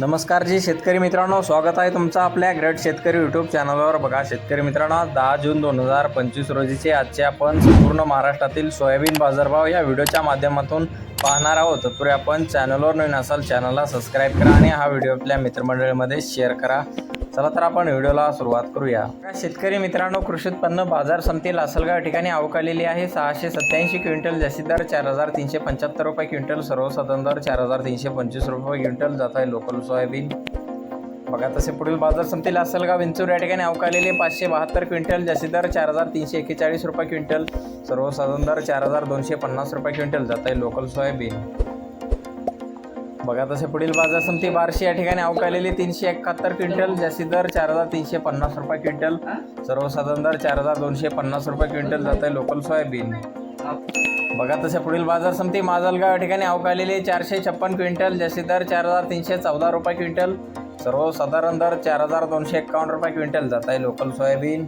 नमस्कार जी शेतकरी मित्रांनो स्वागत आहे तुमचं आपल्या ग्रेट शेतकरी यूट्यूब चॅनलवर. बघा शेतकरी मित्रांनो दहा जून दोन हजार पंचवीस रोजीचे आजचे आपण संपूर्ण महाराष्ट्रातील सोयाबीन बाजारभाव या व्हिडिओच्या माध्यमातून पाहणार आहोत. तत्पूर्वी आपण चॅनलवर नवीन असाल चॅनलला सबस्क्राईब करा आणि हा व्हिडिओ आपल्या मित्रमंडळीमध्ये शेअर करा. चला तर आपण व्हिडिओला सुरुवात करूया. शेतकरी मित्रांनो कृषी उत्पन्न बाजार समिती लासलगाव या ठिकाणी अवकालेली आहे. सहाशे सत्याऐंशी क्विंटल जास्तीदार चार हजार तीनशे पंच्याहत्तर रुपये क्विंटल. सर्वसाधारण दर चार हजार तीनशे पंचवीस रुपये क्विंटल. जात आहे लोकल सोयाबीन. बघा तसे पुढील बाजार समिती लासलगाव विंचूर या ठिकाणी अवकालेले पाचशे बहात्तर क्विंटल जास्तीदार चार हजार तीनशे एक्केचाळीस रुपये क्विंटल. सर्वसाधारण दर चार हजार दोनशे पन्नास रुपये क्विंटल. जात आहे लोकल सोयाबीन. बघा तसे पुढील बाजार समिती बारशे या ठिकाणी अवकालेली तीनशे एकाहत्तर क्विंटल जास्तीत दर चार हजार तीनशे पन्नास रुपये क्विंटल सर्वसाधारण दर चार हजार दोनशे पन्नास रुपये क्विंटल जात आहे लोकल सोयाबीन. बघा तसे पुढील बाजार समिती माजलगाव या ठिकाणी अवकालेली चारशे छप्पन क्विंटल जास्तीत दर चार हजार तीनशे चौदा रुपये क्विंटल सर्वसाधारण दर चार हजार दोनशे एक्कावन्न रुपये क्विंटल जात आहे लोकल सोयाबीन.